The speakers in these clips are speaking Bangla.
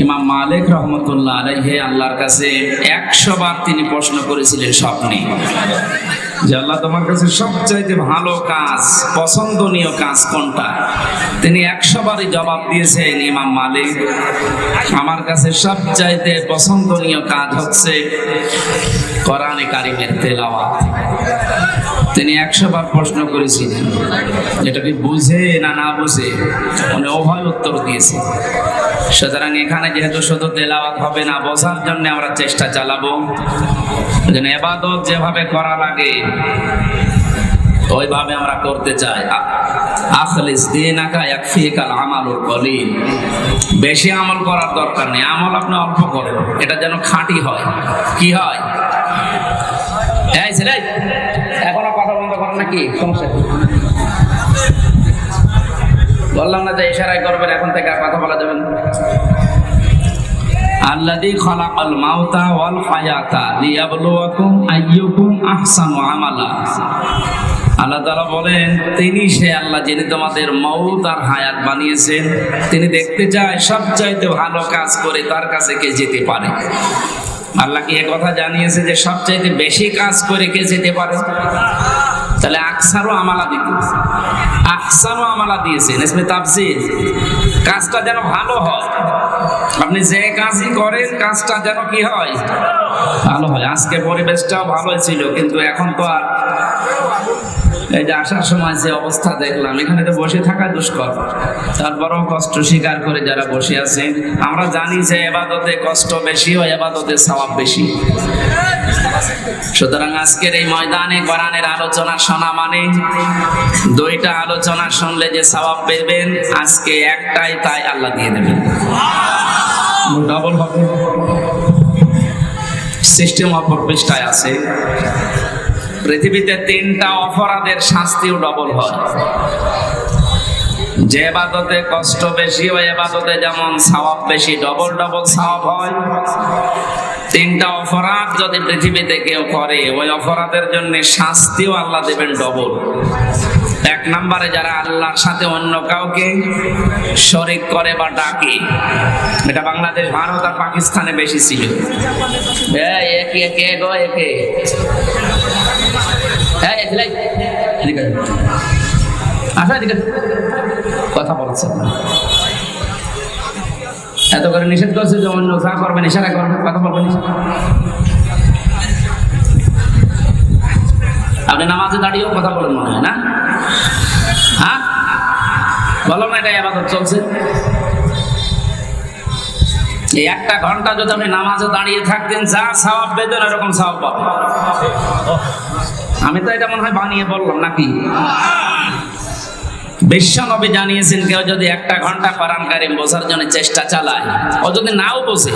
ইমাম মালিক রহমতুল্লাহ আলাইহে আল্লাহর কাছে একশো বার তিনি প্রশ্ন করেছিলেন স্বপ্নে যে আল্লাহ তোমার কাছে সবচাইতে ভালো কাজ, পছন্দনীয় কাজ কোনটা? তিনি একশো বারই জবাব দিয়েছেন, ইমাম মালিক, আমার কাছে সবচাইতে পছন্দনীয় কাজ হচ্ছে কোরআনে কারিমের তেলাওয়াত। তিনি একশো বার প্রশ্ন করেছিলেন। এটা কি বুঝে না না বুঝে, উনি অভয় উত্তর দিয়েছে সুতরাং এখানে যেহেতু শুধু তেলাওয়াত হবে না, বোঝার জন্য আমরা চেষ্টা চালাবো। যেন এবাদত যেভাবে করা লাগে, ওইভাবে আমরা করতে চাই। আখলিস দিনাকা ইয়াকফিকাল আমালুল কলিল। বেশি আমল করার দরকার নেই, আমল আপনি অল্প করেন, এটা যেন খাঁটি হয়। কি হয়? এই ছেলে এখনও কথা বন্ধ করেন নাকি সমস্যা বললাম না যে ইশারায় করবেন, এখন থেকে আর কথা বলা যাবে না। আল্লাযী খালাকাল মাউতা ওয়াল হায়াতা আইয়ুকুম আহসানু আমালা। আল্লাহ বলেন, তিনি সে আল্লাহ যিনি তোমাদের মৌত আর হায়াত বানিয়েছেন, তিনি দেখতে চায় সবচাইতে ভালো কাজ করে তার কাছে কে যেতে পারে। আল্লাহ কি কথা জানিয়েছে যে সবচাইতে বেশি কাজ করে কে যেতে পারে? তাহলে আকসারও আমালা দিত আকসারও আমালা দিয়েছেন, ইসমে তাফসির। কাজটা যেন ভালো হয়। আপনি যে কাজই করেন, কাজটা যেন কি হয়? ভালো হয়। আজকে পরিবেশটাও ভালো ছিল, কিন্তু এখন তো আর এই যে আসার সময় যে অবস্থা দেখলাম এখানে তো বসে থাকা দুষ্কর। তারপরও কষ্ট স্বীকার করে যারা বসে আছে আমরা জানি যে এবাদতে কষ্ট বেশি ও এবাদতে সওয়াব বেশি। সুতরাং আজকের এই ময়দানে কোরআনের আলোচনা শোনা মানে দুইটা আলোচনা শুনলে যে সওয়াব পেবেন আজকে একটাই তাই আল্লাহ দিয়ে দেবেন। ডবল হবে। সিস্টেম অপর পৃষ্ঠায় আছে। পৃথিবীতে তিনটা অপরাধের শাস্তিও ডবল হয়। যে এবাদতে কষ্ট বেশি, ওই এবাদতে যেমন সওয়াব বেশি ডবল ডবল সওয়াব হয়। তিনটা অপরাধ যদি পৃথিবীতে কেউ করে, ওই অপরাধের জন্য শাস্তিও আল্লাহ দেবেন ডবল এক নম্বরে যারা আল্লাহর সাথে অন্য কাউকে শরিক করে বা ডাকে, এটা বাংলাদেশ, ভারত আর পাকিস্তানে বেশি ছিল। একে একে গো একে। এদিকে কথা বলছে। এত করে নিষেধ করছে যে অন্য যা করবেন ইশারা করবেন কথা বলবেন আপনি নামাজে দাঁড়িয়েও কথা বলেন মনে হয়, না? হ্যাঁ? বলো না এটা আবাদত চলছে। এই একটা ঘণ্টা যদি আপনি নামাজে দাঁড়িয়ে থাকতেন, যা সওয়াব পেতেন এরকম সওয়াব পাবেন। আমি তো এটা মনে হয় বানিয়ে বললাম নাকি? বিশ্বনবী জানিয়েছেন, কেউ যদি একটা ঘণ্টা কোরআন কারিম বোঝার জন্য চেষ্টা চালায়, ও যদি নাও বোঝে,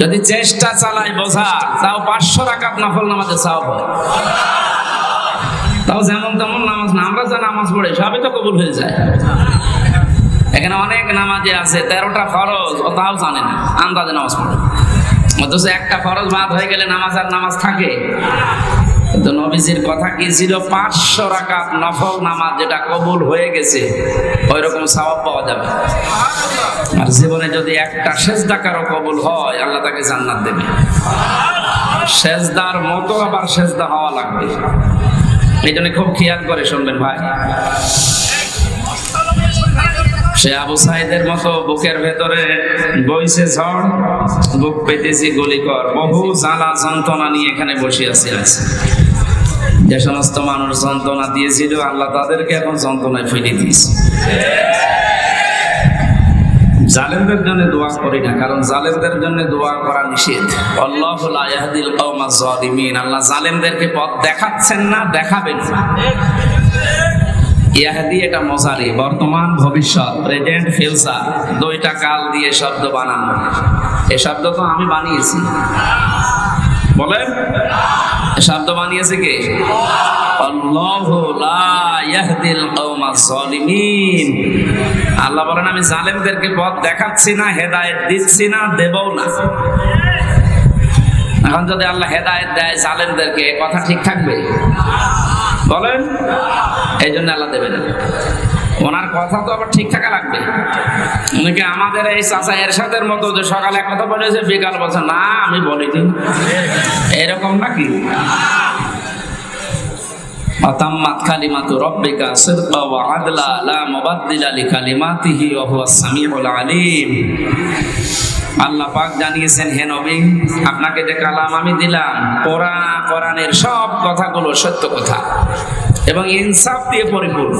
যদি চেষ্টা চালায় বোঝার তাও পাঁচশো রাকাত নফল নামাজে চাও তাও যেমন তেমন নামাজ না, আমরা যা নামাজ পড়ে, সবই তো কবুল হয়ে যায়। এখানে অনেক নামাজে আছে, তেরোটা ফরজ, ও তাও জানে না, আন্দাজে নামাজ পড়ে। অথচ একটা ফরজ বাদ হয়ে গেলে নামাজ আর নামাজ থাকে। কিন্তু নবীজির কথা কি ছিল? পাঁচশো রাকাত নফল নামাজ যেটা কবুল হয়ে গেছে ওই রকম সওয়াব পাওয়া যাবে। আর জীবনে যদি একটা সেজদা কারও কবুল হয়, আল্লাহ তাকে জান্নাত দেবে। সেজদার মতো আবার সেজদা হওয়া লাগবে। এই জন্য খুব খেয়াল করে শুনবেন ভাই। সে আবু সাইদের মতো বুকের ভেতরে বইছে ঝড়, বুক পেতেছি গলিকর বহু জ্বালা যন্ত্রণা নিয়ে এখানে বসে আছি আছে যে সমস্ত মানুষ যন্ত্রণা দিয়েছিল, আল্লাহ তাদেরকে এখন যন্ত্রণায় ফেলে দিয়েছে। জালেমদের জন্য দোয়া করি না, কারণ জালেমদের জন্য দোয়া করা নিষেধ। আল্লাহ লা ইয়াহদিল আল্লাহ জালেমদেরকে পথ দেখাচ্ছেন না, দেখাবেন না। ইয়াহাদি এটা মজারি বর্তমান, ভবিষ্যৎ, প্রেজেন্ট, ফিউচার, দুইটা কাল দিয়ে শব্দ বানানো। এই শব্দ তো আমি বানিয়েছি। বলেন। শব্দ বানিয়েছে কে? আল্লাহু লা ইয়াহদিল কওমাজ জালিমিন আল্লাহ বলেন আমি জালেমদেরকে পথ দেখাচ্ছি না হেদায়েত দিচ্ছি না দেবও না। এখন যদি আল্লাহ হেদায়েত দেয় জালেমদেরকে কথা ঠিক থাকবে? বলেন। এই জন্য আল্লাহ দেবে না। ওনার কথা তো আবার ঠিক থাকা লাগবে। অনেকে আমাদের এই চাচা এরশাদের মতো যে সকালে কথা বলেছে, বিকাল বলছে, না, আমি বলিনি। এরকম নাকি? অতাম্মাত কালিমাতু রব্বিকা সিদকা ওয়া আদলা লা মুবাদদিলা লিকালিমাতিহি ওয়া হুয়াস সামিউল আলিম। আল্লাহ পাক জানিয়েছেন, হে নবী, আপনাকে যে কালাম আমি দিলাম কোরআন কোরআনের সব কথাগুলো সত্য কথা এবং ইনসাফ দিয়ে পরিপূর্ণ।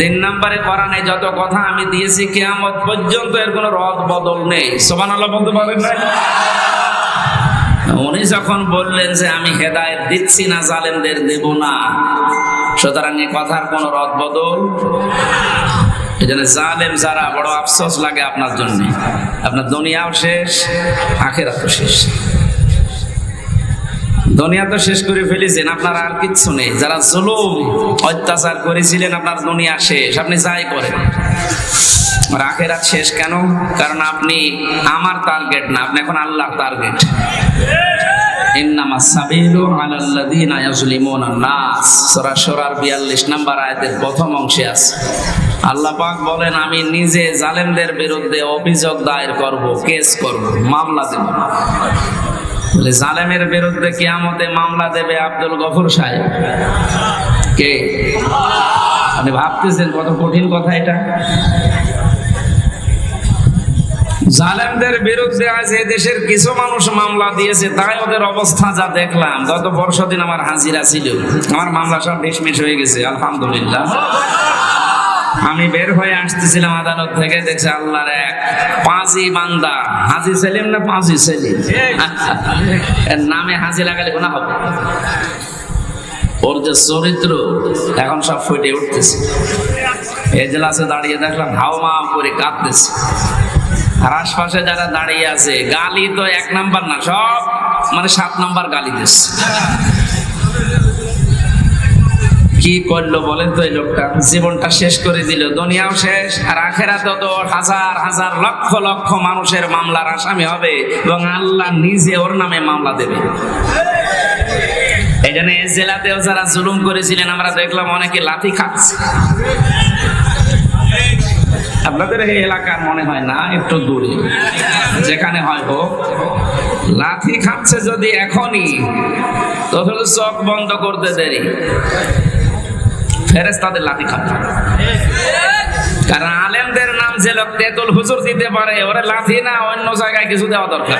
তিন নম্বরে কোরআনে যত কথা আমি দিয়েছি কেয়ামত পর্যন্ত এর কোনো রদ বদল নেই। সোমান আল্লাহ বলতে পারেন না? উনি যখন বললেন যে আমি হেদায়েত দিচ্ছি না, জালেমদের দেব না, সুতরাং এ কথার কোনো রদ বদল? এই জন্য জালেম যারা, বড় আফসোস লাগে আপনার জন্য। আপনার দুনিয়াও শেষ, আখেরাতও শেষ। দুনিয়া তো শেষ করে ফেলেছেন, আপনার আর কিচ্ছু নেই। যারা জুলুম, অত্যাচার করেছিলেন, আপনার দুনিয়া শেষ। আপনি যাই করেন। আর আখেরাত শেষ কেন? কারণ আপনি আমার টার্গেট না, আপনি এখন আল্লাহর টার্গেট ইন্নামা সাবিলু আলাল্লাযিনা ইয়াজলিমুনা নাস। সূরা সূরার 42 নম্বর আয়াতের প্রথম অংশে আছে। আল্লাহ বলেন, আমি নিজে জালেমদের বিরুদ্ধে অভিযোগ দায়ের করব, কেস করব, মামলা দেব। বলে, জালেমের বিরুদ্ধে কিয়ামতে মামলা দেবে আব্দুল গফুর সাহেব। কে? আপনি ভাবতেছেন কত কঠিন কথা এটা? জালেমদের বিরুদ্ধে আজ দেশের কিছু মানুষ মামলা দিয়েছে, তাই ওদের অবস্থা যা দেখলাম। গত বর্ষ দিন আমার হাজিরা ছিল। আমার মামলা সব ডিসমিস হয়ে গেছে, আলহামদুলিল্লাহ। আমি বের হয়ে আসতেছিলাম আদালত থেকে, দেখছি আল্লাহর এক পাঁচই বান্দা, হাজি সেলিম না পাঁচই সেলিম? নামে হাজি লাগালে গোনা হবে। ওর যে চরিত্র, এখন সব ফুটে উঠতেছে। এজলাসে দাঁড়িয়ে দেখলাম, হাও মাও করে কাঁদতেছে। আর আশপাশে যারা দাঁড়িয়ে আছে, গালি তো এক নাম্বার না, সব মানে সাত নাম্বার গালি দিচ্ছে। কি করল বলেন তো এই লোকটা? জীবনটা শেষ করে দিল, দুনিয়াও শেষ, আর আখেরাতেও তো হাজার হাজার লক্ষ লক্ষ মানুষের মামলার আসামি হবে এবং আল্লাহ নিজে ওর নামে মামলা দেবে। এই জন্য এই জেলাতেও যারা জুলুম করেছিলেন, আমরা দেখলাম অনেকে লাথি খাচ্ছে। আপনাদের এই এলাকার মনে হয় না, একটু দূরে। যেখানে হয় হোক, লাথি খাচ্ছে যদি এখনই তাহলে চোখ বন্ধ করতে দেরি। ফেরেস তাদের লাথি খাবে কারণ আলেমদের নাম যে লোক তেতুল হুজুর দিতে পারে, ওরা লাথি না, অন্য জায়গায় কিছু দেওয়া দরকার।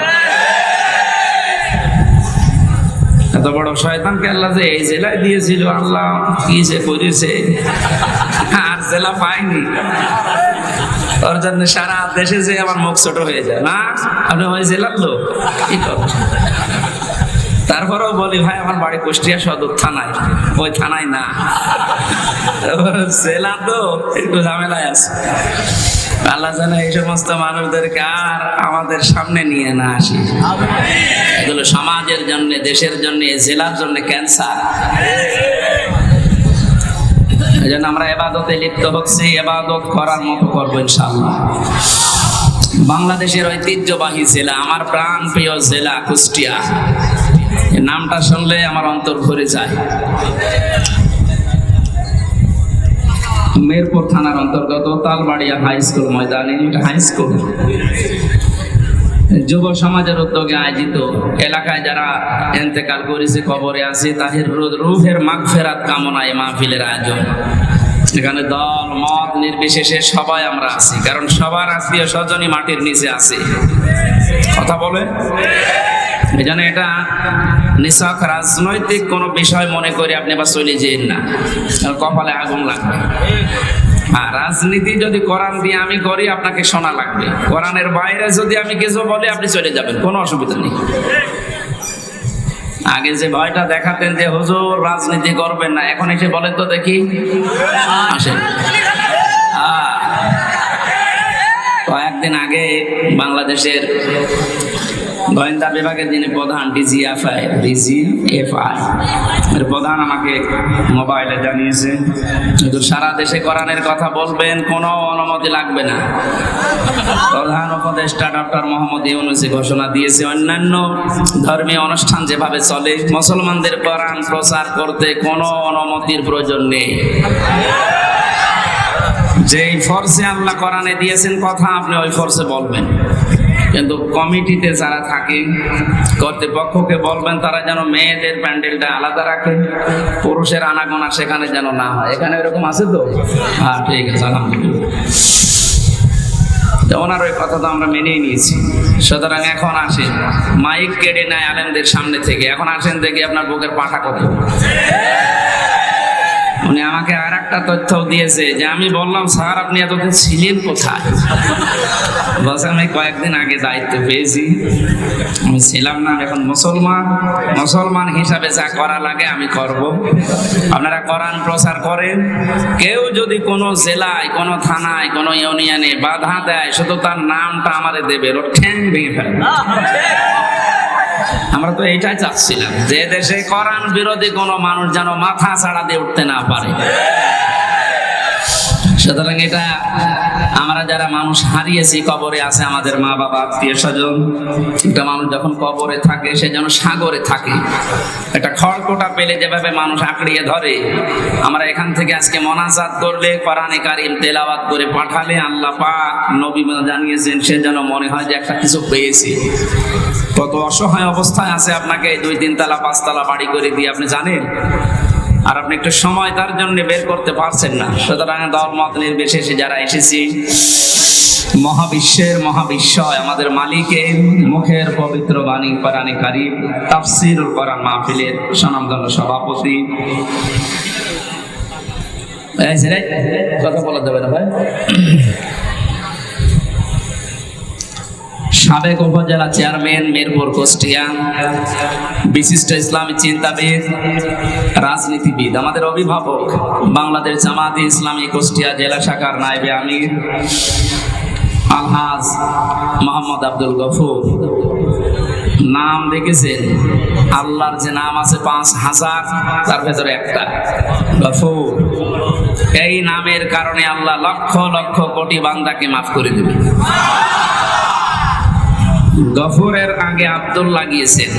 এত বড় শয়তানকে আল্লাহ যে এই জেলায় দিয়েছিল, আল্লাহ কি যে করেছে, আর জেলা পাইনি ওর জন্য সারা দেশে যে আমার মুখ ছোট হয়ে যায়। না, আপনি ওই জেলার লোক, কি করবেন? তারপরেও বলি, ভাই, আমার বাড়ি কুষ্টিয়া সদর থানায়। ওই থানায় না। জেলা তো, একটু ঝামেলায় আছে। আল্লাহ জানে এই সমস্ত মানুষদেরকে আর আমাদের সামনে নিয়ে না আসি। এগুলো সমাজের জন্য, দেশের জন্য জেলার জন্য ক্যান্সার। এই জন্য আমরা এবাদতে লিপ্ত হচ্ছি, এবাদত করার মতো করব ইনশাল্লাহ বাংলাদেশের ঐতিহ্যবাহী জেলা, আমার প্রাণ প্রিয় জেলা কুষ্টিয়া। নামটা শুনলে আমার অন্তর ভরে যায়। মেরপুর থানার অন্তর্গত তালবাড়িয়া হাই স্কুল ময়দানে, হাই স্কুল। যুব সমাজের উদ্যোগে আয়োজিত এলাকায় যারা এন্তেকাল করেছে, কবরে আছে, তাদের রুহের মাগ ফেরাত কামনায় মাহফিলের আয়োজন। এখানে দল, মত নির্বিশেষে সবাই আমরা আছি, কারণ সবার আত্মীয় স্বজনই মাটির নিচে আছে। কথা বলে এই জন্য এটা নিছক রাজনৈতিক কোনো বিষয় মনে করে আপনি বা চলে যেন না। কপালে আগুন লাগবে। আর রাজনীতি যদি কোরআন দিয়ে আমি করি, আপনাকে শোনা লাগবে। কোরআনের বাইরে যদি আমি কিছু বলি, আপনি চলে যাবেন। কোনো অসুবিধা নেই। আগে যে ভয়টা দেখাতেন যে, হুজুর, রাজনীতি করবেন না। এখন এসে বলেন তো দেখি। আসেন। কয়েকদিন আগে বাংলাদেশের গোয়েন্দা বিভাগের যিনি প্রধান, ডিজিএফআই ডিজিএফআই, এর প্রধান আমাকে মোবাইলে জানিয়েছে, কিন্তু সারা দেশে কোরআনের কথা বলবেন, কোনো অনুমতি লাগবে না। প্রধান উপদেষ্টা ডক্টর মোহাম্মদ ইউনুসি ঘোষণা দিয়েছে, অন্যান্য ধর্মীয় অনুষ্ঠান যেভাবে চলে, মুসলমানদের কোরআন প্রচার করতে কোনো অনুমতির প্রয়োজন নেই। যেই ফর্সে আল্লাহ কোরআনে দিয়েছেন, কথা আপনি ওই ফর্সে বলবেন। কিন্তু কমিটিতে যারা থাকে, কর্তৃপক্ষকে বলবেন তারা যেন মেয়েদের প্যান্ডেলটা আলাদা রাখে, পুরুষের আনাগোনা সেখানে যেন না হয়। এখানে এরকম আছে তো? হ্যাঁ ঠিক আছে, আলহামদুলিল্লাহ। ওনার ওই কথা তো আমরা মেনেই নিয়েছি। সুতরাং এখন আসেন মাইক কেড়ে নেয় আলেমদের সামনে থেকে। এখন আসেন দেখি আপনার বুকের পাঠা কত। উনি আমাকে আর একটা তথ্য দিয়েছে যে আমি বললাম, স্যার, আপনি এতদিন ছিলেন কোথায়? বলছে আমি কয়েকদিন আগে দায়িত্ব পেয়েছি। আমি ছিলাম না এখন মুসলমান। মুসলমান হিসাবে যা করা লাগে আমি করব। আপনারা কোরআন প্রচার করেন। কেউ যদি কোনো জেলায়, কোনো থানায়, কোনো ইউনিয়নে বাধা দেয়, শুধু তার নামটা আমাদের দেবে। ওর ঠ্যাং ভেঙে ফেলবে। আমরা তো এইটাই চাচ্ছিলাম যে দেশে করান বিরোধী কোনো মানুষ যেন মাথা ছাড়া দিয়ে উঠতে না পারে। সুতরাং এটা আমরা যারা মানুষ হারিয়েছি, কবরে আছে আমাদের মা বাবা, আত্মীয় স্বজন। একটা মানুষ যখন কবরে থাকে, সে যেন সাগরে থাকে। একটা খড়কোটা পেলে যেভাবে মানুষ আঁকড়িয়ে ধরে। আমরা এখান থেকে আজকে মনাজাত করলে, কোরআনে কারিম তেলাওয়াত করে পাঠালে আল্লাহ পাক নবী জানিয়েছেন, সে যেন মনে হয় যে একটা কিছু পেয়েছে। কত অসহায় অবস্থায় আছে আপনাকে দুই তিন তালা পাঁচতলা বাড়ি করে দিয়ে, আপনি জানেন? আর আপনি একটু সময় তার জন্য বের করতে পারছেন না। সুতরাং দল মত নির্বিশেষে যারা এসেছি, মহাবিশ্বের মহাবিশ্বয়, আমাদের মালিকের মুখের পবিত্র বাণী, কোরআনে কারিম, তাফসিরুল কোরআন মাহফিলের সনামধন্য সভাপতি। কথা বলা যাবে না ভাই। সাবেক উপজেলা চেয়ারম্যান মিরপুর, কুষ্টিয়া। বিশিষ্ট ইসলামী চিন্তাবিদ, রাজনীতিবিদ, আমাদের অভিভাবক, বাংলাদেশ জামাতে ইসলামী, কুষ্টিয়া জেলা শাখার নাইবে আমির, আলহাজ মোহাম্মদ আব্দুল গফুর। নাম দেখেছেন? আল্লাহর যে নাম আছে পাঁচ হাজার, তার ভেতরে একটা। গফুর। এই নামের কারণে আল্লাহ লক্ষ লক্ষ কোটি বান্দাকে মাফ করে দেবে গফুরের আগে আব্দুল লাগিয়েছেন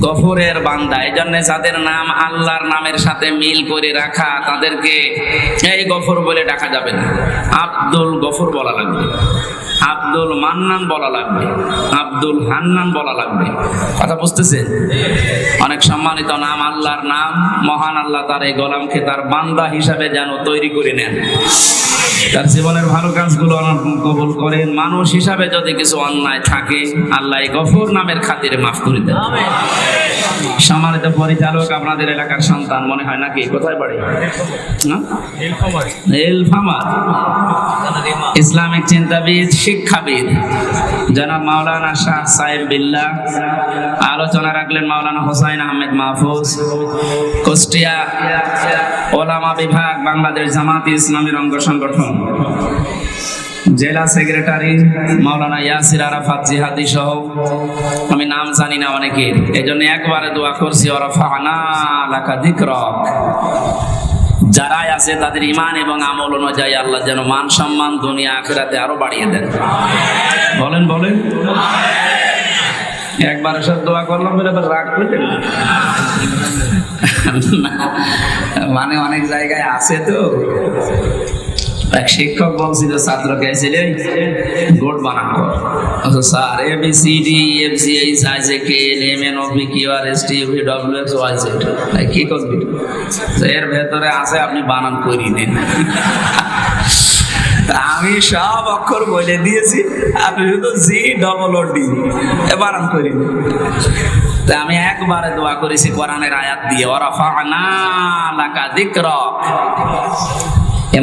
গফরের বান্দা এই জন্য যাদের নাম আল্লাহর নামের সাথে মিল করে রাখা, তাদেরকে এই গফর বলে ডাকা যাবে না। আব্দুল গফর বলা লাগবে। আব্দুল মান্নান বলা লাগবে। আব্দুল হান্নান বলা লাগবে। কথা বুঝতেছেন অনেক সম্মানিত নাম আল্লাহর নাম মহান আল্লাহ তার এই গোলামকে তার বান্দা হিসাবে যেন তৈরি করে নেন। তার জীবনের ভালো কাজগুলো কবুল করেন। মানুষ হিসাবে যদি কিছু অন্যায় থাকে আল্লাহ গফুর নামের খাতিরে মাফ করে দেন। সম্মানিত পরিচালক আপনাদের এলাকার সন্তান মনে হয় নাকি? কোথায় বাড়ি? ইসলামিক চিন্তাবিদ শিক্ষাবিদ জনাব মাওলানা শাহ সাহেব বিল্লাহ, আলোচনা রাখলেন মাওলানা হোসাইন আহমেদ মাহফুজ, কুষ্টিয়া ওলামা বিভাগ, বাংলাদেশ জামাত ইসলামের অঙ্গ সংগঠন। জেলা সেক্রেটারি মাওলানা ইয়াসির আরাফাত জিহাদি সহ, আমি নাম জানি না অনেকের এই জন্য একবারে দোয়া করছি ওরফানা লাকা দিকরক। যারাই আছে তাদের ইমান এবং আমল অনুযায়ী আল্লাহ যেন মান সম্মান দুনিয়া আখেরাতে আরও বাড়িয়ে দেন। বলেন বলেন। একবার এসব দোয়া করলাম, বলে রাগ করলেন মানে অনেক জায়গায় আছে তো। এক শিক্ষক বলছিল ছাত্রকে ছিলেন গোট অথচ sir A, B, C, D F C H, I, J, K, L, M, N, O, P, Q, R, S, T V, W, X, Y, Z. কি করবি? এর ভেতরে আছে, আপনি বানান করিয়ে দিন আমি সব অক্ষর বলে দিয়েছি, আপনি শুধু জি ডবল ও ডি বানান করি তা আমি একবারে দোয়া করেছি, কোরআনের আয়াত দিয়ে ওরা ফানা লাকা দিকরক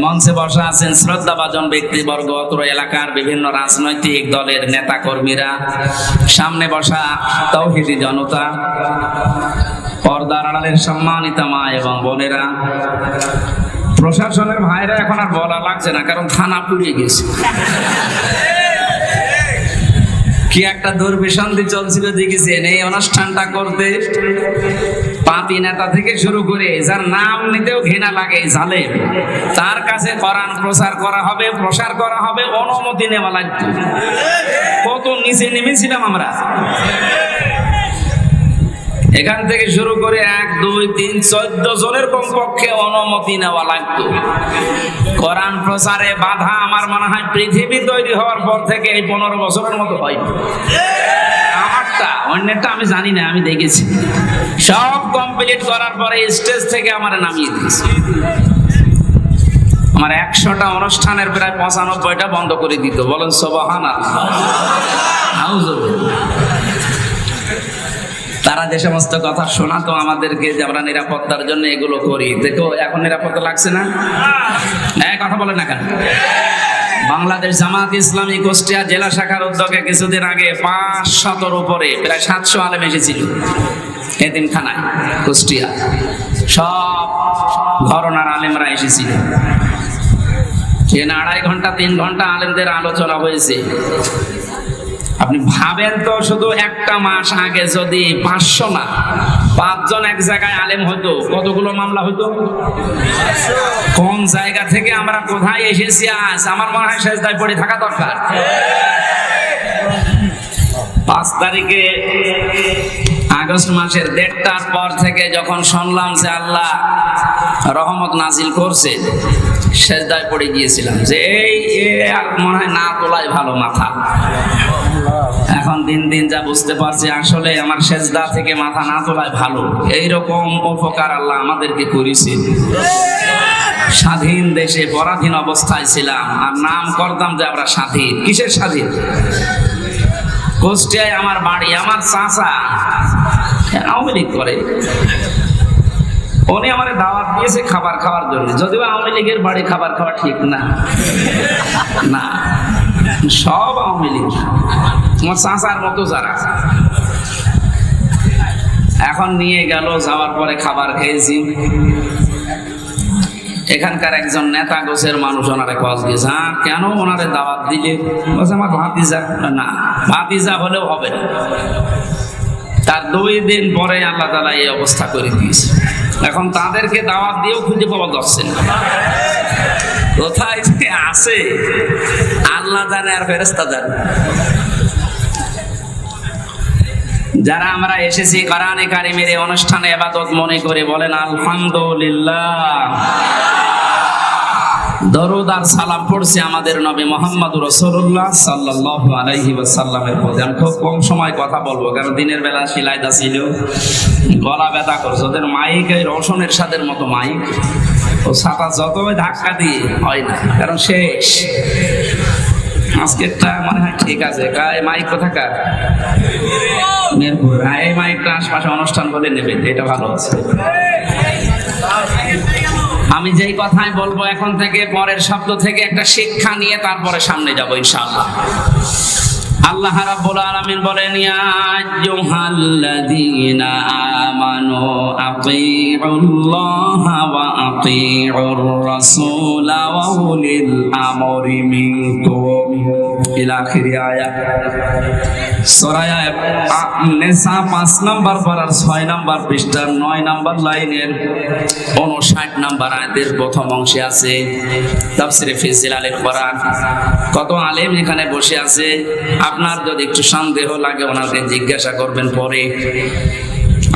মঞ্চে বসা আছেন শ্রদ্ধাভাজন ব্যক্তিবর্গ, অত্র এলাকার বিভিন্ন রাজনৈতিক দলের নেতা কর্মীরা সামনে বসা তৌহিদি জনতা, পর্দার আড়ালের সম্মানিত মা এবং বোনেরা। প্রশাসনের ভাইরা এখন আর বলা লাগছে না, কারণ থানা পুড়িয়ে গেছে। কি একটা দুর্বিশান্তি চলছিল দেখেছেন? এই অনুষ্ঠানটা করতে পাতি নেতা থেকে শুরু করে যার নাম নিতেও ঘৃণা লাগে জালে তার কাছে করান প্রচার করা হবে, প্রসার করা হবে, অনুমতি নেওয়া লাগবে। কত নিচে নেমেছিলাম আমরা। এখান থেকে শুরু করে এক, দুই, তিন, চোদ্দ জনের কমপক্ষে অনুমতি নেওয়া লাগতো। কোরআন প্রচারে বাধা আমার মনে হয় পৃথিবী তৈরি হওয়ার পর থেকে এই পনেরো বছরের মতো হয়। আমারটা, অন্যেরটা আমি জানি না, আমি দেখেছি। সব কমপ্লিট করার পরে স্টেজ থেকে আমার নামিয়ে দিয়েছে। আমার একশোটা অনুষ্ঠানের প্রায় পঁচানব্বইটা বন্ধ করে দিত। বলেন সবহান তারা যে সমস্ত কথা শোনাতো আমাদেরকে যে আমরা নিরাপত্তার জন্য এগুলো করি। দেখো, এখন নিরাপত্তা লাগছে না? হ্যাঁ কথা বলে না কেন? বাংলাদেশ জামাত ইসলামী কুষ্টিয়া জেলা শাখার উদ্যোগে কিছুদিন আগে পাঁচ শতর উপরে প্রায় সাতশো আলেম এসেছিল এতিমখানায়, কুষ্টিয়া। সব ঘরনার আলেমরা এসেছিল। সেখানে আড়াই ঘণ্টা, তিন ঘণ্টা আলেমদের আলোচনা হয়েছে। আপনি ভাবেন তো শুধু একটা মাস আগে যদি পাঁচশো না পাঁচজন এক জায়গায় আলেম হতো, কতগুলো মামলা হতো? কোন জায়গা থেকে আমরা কোথায় এসেছি আজ? আমার মনে হয় শেষ দায় পড়ে থাকা দরকার। পাঁচ তারিখে, আগস্ট মাসের দেড়টার পর থেকে যখন শুনলাম যে আল্লাহ রহমত নাজিল করছে সেজদায় পড়ে গিয়েছিলাম যে এই মনে হয় না তোলাই ভালো মাথা। এখন দিন দিন যা বুঝতে পারছি, আসলে আমার সেজদা থেকে মাথা না তোলায় ভালো। এইরকম উপকার আল্লাহ আমাদেরকে করেছে স্বাধীন দেশে পরাধীন অবস্থায় ছিলাম, আর নাম করতাম যে আমরা স্বাধীন। কিসের স্বাধীন? কুষ্টিয়ায় আমার বাড়ি, আমার চাচা, আওয়ামী লীগ করে। উনি আমার দাওয়াত দিয়েছে খাবার খাওয়ার জন্য। যদিও আওয়ামী লীগের বাড়ি খাবার খাওয়া ঠিক না। না, সব আওয়ামী লীগ। আমার চাচার মতো যারা। এখন নিয়ে গেল, যাওয়ার পরে খাবার খেয়েছি। এখানকার একজন নেতা গোছের মানুষ ওনারে কল দিয়েছে হ্যাঁ কেন ওনারে দাওয়াত দিলে? বলছে, আমার ভাতিজা না, ভাতিজা হলেও হবে না। তার দুই দিন পরে আল্লাহ তালা এই অবস্থা করে দিয়েছে। এখন তাদেরকে দাওয়াত দিয়েও খুঁজে পাওয়া যাচ্ছে না। কোথায় আছে, আল্লাহ জানে আর ফেরেস্তা জানে যারা আমরা এসেছি কোরআনে কারিমের অনুষ্ঠানে এবাদত মনে করে বলেন, আলহামদুলিল্লাহ। দরুদ আর সালাম পড়ছি আমাদের নবী মোহাম্মদ রসুল্লাহ সাল্লাহ আলাইহি ওয়াসাল্লামের প্রতি। আমি খুব কম সময় কথা বলব, কারণ দিনের বেলা সিলাইদা ছিল। গলা ব্যথা করছে। ওদের মাইক এই রসনের সাদের মতো মাইক। ও ছাতা যতই ধাক্কা দিয়ে হয় না, কারণ শেষ। আজকেরটা মনে হয় ঠিক আছে। গায়ে মাইক কোথাকার? মিরপুর। হ্যাঁ এই মাইকটা আশপাশে অনুষ্ঠান বলে নেবে, এটা ভালো আছে। আমি যেই কথাই বলব এখন থেকে, পরের শব্দ থেকে একটা শিক্ষা নিয়ে তারপরে সামনে যাব, ইনশাআল্লাহ। আল্লাহ রাব্বুল আলামিন বলেন, ইয়া আইয়ুহাল্লাযীনা আমানু আতিউল্লাহা ওয়া আতিউর রাসূলা ওয়া উলিল আমরি মিনকুম। ইলা আখির আয়াত। 5 নাম্বার 6 নাম্বার 9 নাম্বার লাইনের 59 নাম্বার আয়াতের প্রথম অংশে আছে কত আলেম এখানে বসে আছে? আপনার যদি একটু সন্দেহ লাগে, ওনাকে জিজ্ঞাসা করবেন পরে।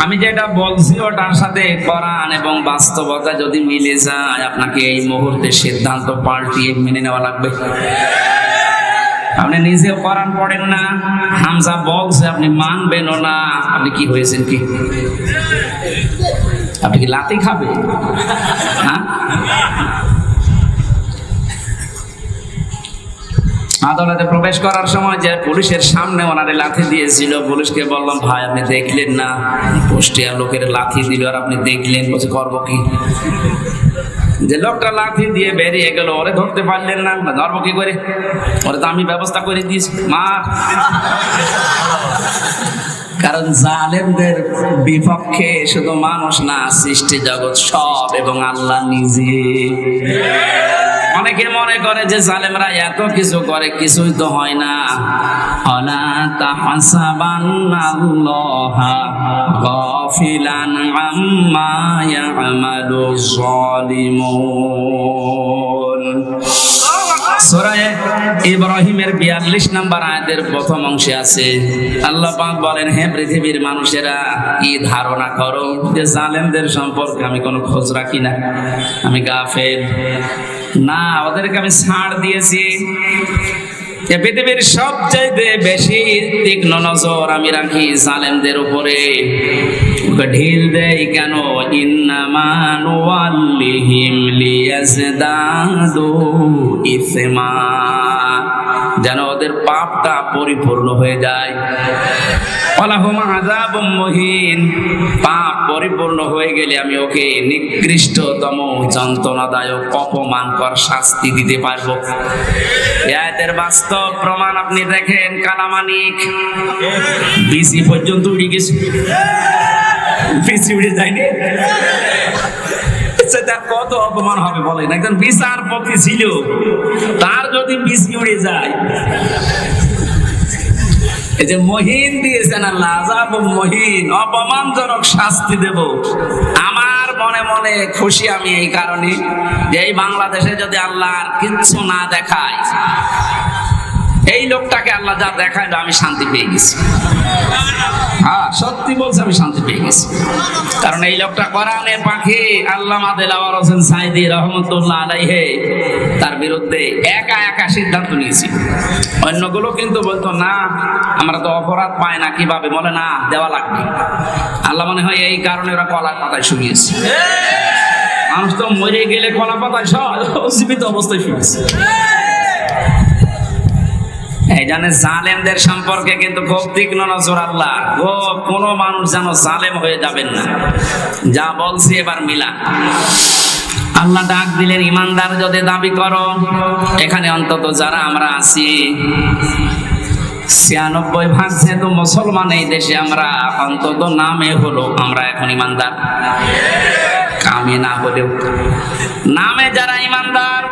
আমি যেটা বলছি, ওটার সাথে কোরআন এবং বাস্তবতা যদি মিলে যায়, আপনাকে এই মুহূর্তে সিদ্ধান্ত পাল্টিয়ে মেনে নেওয়া লাগবে। আপনি নিজে কোরআন পড়েন না, হামজা বলছে আপনি মানবেনও না। আপনি কি হয়েছেন কি? আপনি কি লাতি খাবে হ্যাঁ? আদালতে প্রবেশ করার সময় যে পুলিশের সামনে ওনারে লাথি দিয়েছিল, পুলিশকে বললাম, ভাই, আপনি দেখলেন না? পোস্টিয়া লোকের লাথি দিল, আর আপনি দেখলেন, বলছে, করব কি? যে লোকটা লাথি দিয়ে বেরিয়ে গেল, ওরে ধরতে পারলেন না ধরবো কি করে? ওরে তো আমি ব্যবস্থা করে দিয়েছি মা কারণ জালেমদের বিপক্ষে শুধু মানুষ না, সৃষ্টি জগৎ সব এবং আল্লাহ নিজে। অনেকে মনে করে যে জালেমরা এত কিছু করে, কিছুই তো হয় না। অলা সূরায়ে ইব্রাহিমের 42 নম্বর আয়াতের প্রথম অংশে আছে, আল্লাহ পাক বলেন, হে পৃথিবীর মানুষেরা কি ধারণা করো যে জালেমদের সম্পর্কে আমি কোনো খোঁজ রাখি না। আমি গাফেল। না, ওদেরকে আমি ছাড় দিয়েছি। এ পৃথিবীর সবচাইতে বেশি তীক্ষ্ণ নজর আমি রাখি জালেমদের উপরে। ঢিল দেই কেন? ইন্নামানুয়াল্লিহিম লিয়াজদাদু ইসমা। যেন ওদের পাপটা পরিপূর্ণ হয়ে যায়। আযাবুম মুহিন। পাপ পরিপূর্ণ হয়ে গেলে আমি ওকে নিকৃষ্টতম, যন্ত্রণাদায়ক, অপমানকর শাস্তি দিতে পারব। এদের বাস্তব প্রমাণ আপনি দেখেন, কালামানিক। বিসি পর্যন্ত উড়ে গেছে। বিসি যায়নি। আচ্ছা, তার কত অপমান হবে বলেন? একজন বিচারপতি ছিল তার যদি উড়ে যায় এই যে মহিন দিয়েছেন আল্লাহ আজাব মহিন অপমানজনক শাস্তি দেব। আমার মনে মনে খুশি আমি এই কারণে যে এই বাংলাদেশে যদি আল্লাহ আর কিচ্ছু না দেখায় এই লোকটাকে আল্লাহ যা দেখায় আমি শান্তি পেয়ে গেছি। হ্যাঁ সত্যি বলছে, আমি শান্তি পেয়ে গেছি। কারণ এই লোকটা কোরআনের পাখি হোসেন সাইদি রহমতুল্লাহ আলাইহে, তার বিরুদ্ধে একা একা সিদ্ধান্ত নিয়েছি। অন্যগুলো কিন্তু বলতো, না, আমরা তো অপরাধ পাই না, কীভাবে? বলে, না, দেওয়া লাগবে। আল্লাহ মনে হয় এই কারণে ওরা কলার পাতায় শুনিয়েছে মানুষ তো মরে গেলে কলা পাতায় সব জীবিত অবস্থায় শুনেছে এই জালেমদের সম্পর্কে কিন্তু খুব তীক্ষ্ণ নজর আল্লাহ। ও, কোনো মানুষ যেন জালেম হয়ে যাবেন না। যা বলছি এবার মিলা। আল্লাহ ডাক দিলেন, ইমানদার, যদি দাবি করো, এখানে অন্তত যারা আমরা আছি, ছিয়ানব্বই ভাগ যেহেতু মুসলমান এই দেশে আমরা, অন্তত নামে হলো, আমরা এখন ইমানদার। কামে না হলেও। নামে যারা ইমানদার,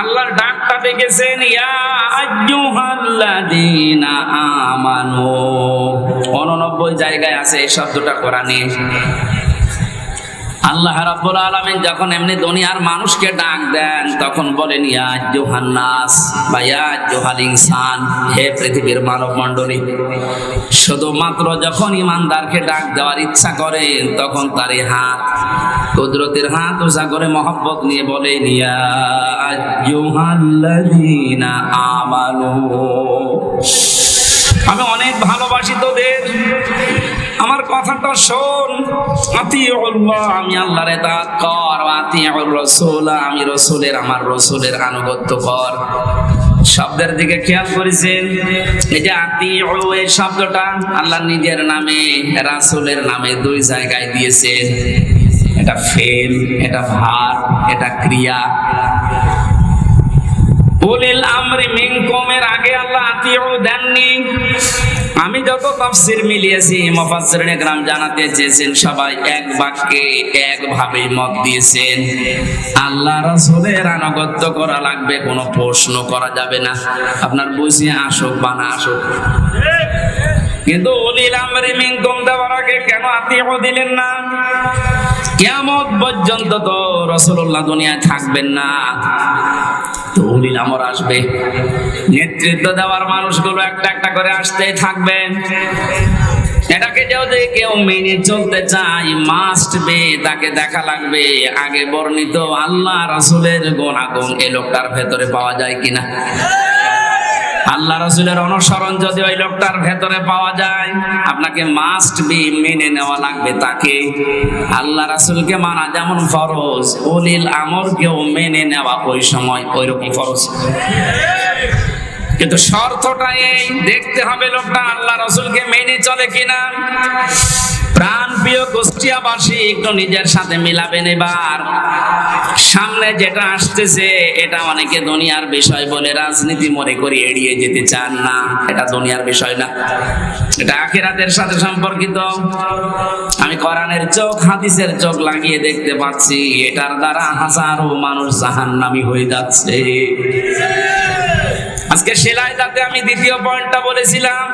আল্লাহর ডাকটা গেছেন আইয়ুহাল্লাযীনা আমানু। 89 জায়গায় আছে এই শব্দটা কোরআনে। আল্লাহ রাব্বুল আলামিন যখন এমনি দুনিয়ার মানুষকে ডাক দেন, তখন বলেন, ইয়া জোহান্নাস বা ইয়া জোহাল ইনসান, হে পৃথিবীর মানব মণ্ডলী শুধুমাত্র যখন ইমানদারকে ডাক দেওয়ার ইচ্ছা করেন তখন তার হাত, কুদরতের হাত উষা করে মহব্বত নিয়ে বলেন, ইয়া জোহাল্লাযীনা আমানু। আমি অনেক ভালোবাসি তোদের। আমার কথাটা শোন। আতিউল্লাহ, আমি আল্লাহর ইতাআত কর। আতিউর রাসূল আমি রাসূলের, আমার রাসূলের আনুগত্য কর। শব্দের দিকে খেয়াল করেছেন? এই যে আতিউ, এই শব্দটা আল্লাহ নিজের নামে, রাসূলের নামে দুই জায়গায় দিয়েছেন এটা ফেল, এটা ভার, এটা ক্রিয়া। উলিল আমরি মিনকুমের আগে আল্লাহ আতিউ দেননি। আমি যত তাফসীর মিলিয়েছি, মুফাসসিরিন একরাম জানাতে চেয়েছেন সবাই, এক বাক্যে একভাবে মত দিয়েছেন। আল্লাহ রাসূলের আনুগত্য করা লাগবে, কোনো প্রশ্ন করা যাবে না। আপনার বুঝিয়ে আসুক বা না আসুক। কিন্তু উলিল আমরি মিনকুম দেওয়ার আগে কেন আতিউ দিলেন না? কিয়ামত পর্যন্ত তো রাসূলুল্লাহ দুনিয়ায় থাকবেন না। তো উলিল আমর আসবে। নেতৃত্ব দেওয়ার মানুষগুলো একটা একটা করে আসতেই থাকবেন। এটাকে যদি কেউ মেনে চলতে চায় মাস্ট বে তাকে দেখা লাগবে। আগে বর্ণিত আল্লাহ রাসুলের গুণাগুণ এ লোকটার ভেতরে পাওয়া যায় কিনা? আল্লাহ রসুলের অনুসরণ যদি ওই লোকটার ভেতরে পাওয়া যায়, আপনাকে মাস্ট বি মেনে নেওয়া লাগবে তাকে। আল্লাহ রাসুলকে মানা যেমন ফরজ অলিল আমরকেও মেনে নেওয়া ওই সময় ওই রকম ফরজ। কিন্তু শর্তটা এই, দেখতে হবে লোকটা আল্লাহ রসুলকে মেনে চলে কিনা। প্রাণ প্রিয় কুষ্টিয়াবাসী একটু নিজের সাথে মিলাবেন এবার। সামনে যেটা আসতেছে, এটা অনেকে দুনিয়ার বিষয় বলে রাজনীতি মনে করে এড়িয়ে যেতে চান না। এটা দুনিয়ার বিষয় না। এটা আখিরাতের সাথে সম্পর্কিত। আমি কোরআনের চোখ, হাদিসের চোখ লাগিয়ে দেখতে পাচ্ছি, এটার দ্বারা হাজারো মানুষ জাহান্নামী হয়ে যাচ্ছে। আজকে সেলাই যাতে আমি দ্বিতীয় পয়েন্টটা বলেছিলাম।